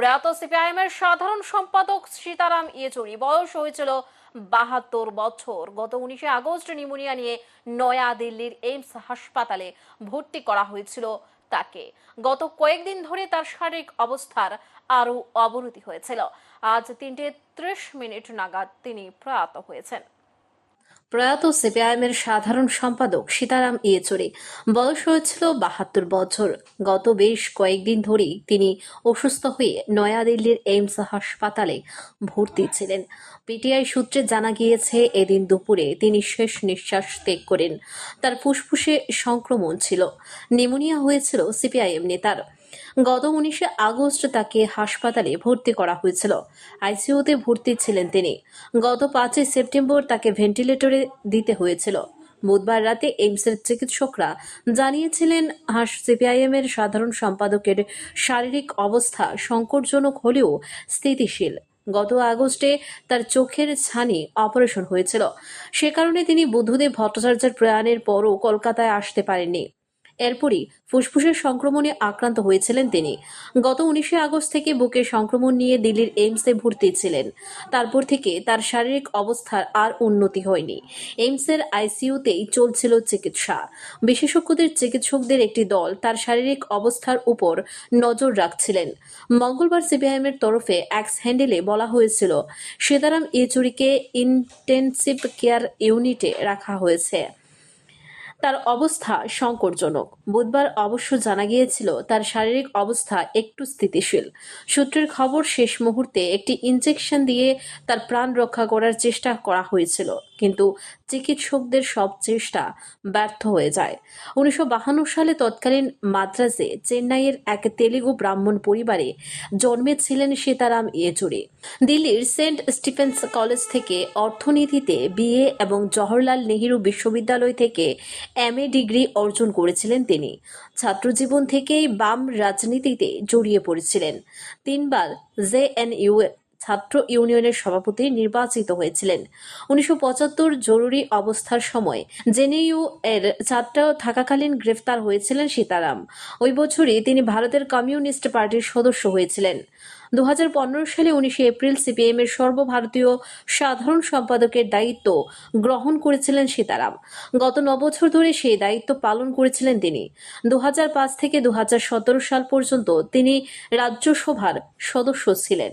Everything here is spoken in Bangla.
প্রয়াত সিপিআইএম এর সাধারণ সম্পাদক সীতারাম ইয়েচুরি। বয়স হয়েছিল বাহাত্তর বছর। গত উনিশে আগস্ট নিউমোনিয়া নিয়ে নয়া দিল্লির এইমস হাসপাতালে ভর্তি করা হয়েছিল তাকে। গত কয়েকদিন ধরে তার শারীরিক অবস্থার আরও অবনতি হয়েছিল। আজ তিনটে ত্রিশ মিনিট নাগাদ তিনি প্রয়াত হয়েছেন। প্রয়াত সিপিআইএম এর সাধারণ সম্পাদক সীতারাম ইয়েচুরি বয়স হয়েছিল বাহাত্তর বছর। গত বেশ কয়েকদিন ধরেই তিনি অসুস্থ হয়ে নয়াদিল্লির এইমস হাসপাতালে ভর্তি ছিলেন। পিটিআই সূত্রে জানা গিয়েছে, এদিন দুপুরে তিনি শেষ নিঃশ্বাস ত্যাগ করেন। তার ফুসফুসে সংক্রমণ ছিল। নিউমোনিয়া হয়েছিল সিপিআইএম নেতার। গত উনিশে আগস্ট তাকে হাসপাতালে ভর্তি করা হয়েছিল। আইসিইউতে ভর্তি ছিলেন তিনি। গত পাঁচই সেপ্টেম্বর তাকে ভেন্টিলেটরে দিতে হয়েছিল। বুধবার রাতে এইমসের চিকিৎসকরা জানিয়েছিলেন হাস সিপিআইএম এর সাধারণ সম্পাদকের শারীরিক অবস্থা সংকটজনক হলেও স্থিতিশীল। গত আগস্টে তার চোখের ছানি অপারেশন হয়েছিল। সে কারণে তিনি বুদ্ধদেব ভট্টাচার্যের প্রয়াণের পরও কলকাতায় আসতে পারেননি। এরপরই ফুসফুসের সংক্রমণে আক্রান্ত হয়েছিলেন তিনি। গত উনিশে আগস্ট থেকে বুকে সংক্রমণ নিয়ে দিল্লির এইমসে ভর্তি ছিলেন। তারপর থেকে তার শারীরিক অবস্থার আর উন্নতি হয়নি। এইমসের আইসিইউতেই চলছিল চিকিৎসা। বিশেষজ্ঞদের চিকিৎসকদের একটি দল তার শারীরিক অবস্থার উপর নজর রাখছিলেন। মঙ্গলবার সিপিআইএম এর তরফে এক্স হ্যান্ডেলে বলা হয়েছিল, সীতারাম ইয়েচুরিকে ইন্টেনসিভ কেয়ার ইউনিটে রাখা হয়েছে। তার অবস্থা সংকটজনক। বুধবার অবশ্য জানা গিয়েছিল, তার শারীরিক অবস্থা একটু স্থিতিশীল। সূত্রের খবর, শেষ মুহূর্তে একটি ইনজেকশন দিয়ে তার প্রাণ রক্ষা করার চেষ্টা করা হয়েছিল। কিন্তু চিকিৎসকদের সব চেষ্টা ব্যর্থ হয়ে যায়। উনিশশো সালে তৎকালীন মাদ্রাজে চেন্নাইয়ের এক তেলেগু ব্রাহ্মণ পরিবারে জন্মেছিলেন সীতারাম ইয়েচুরি। দিল্লির সেন্ট স্টিফেন্স কলেজ থেকে অর্থনীতিতে বিএ এবং জওহরলাল নেহেরু বিশ্ববিদ্যালয় থেকে এমএ ডিগ্রি অর্জন করেছিলেন তিনি। ছাত্রজীবন থেকেই বাম রাজনীতিতে জড়িয়ে পড়েছিলেন। তিনবার জেএনইউ ছাত্র ইউনিয়নের সভাপতি নির্বাচিত হয়েছিলেন। উনিশশো পঁচাত্তর জরুরি অবস্থার সময় জেনেইউ এর ছাত্র থাকাকালীন গ্রেফতার হয়েছিলেন সীতারাম। ওই বছরই তিনি ভারতের কমিউনিস্ট পার্টির সদস্য হয়েছিলেন। দুহাজার পনেরো সালে উনিশে এপ্রিল সিপিএম এর সর্বভারতীয় সাধারণ সম্পাদকের দায়িত্ব গ্রহণ করেছিলেন সীতারাম। গত ন বছর ধরে সেই দায়িত্ব পালন করেছিলেন তিনি। দু হাজার পাঁচ থেকে দু হাজার সতেরো সাল পর্যন্ত তিনি রাজ্যসভার সদস্য ছিলেন।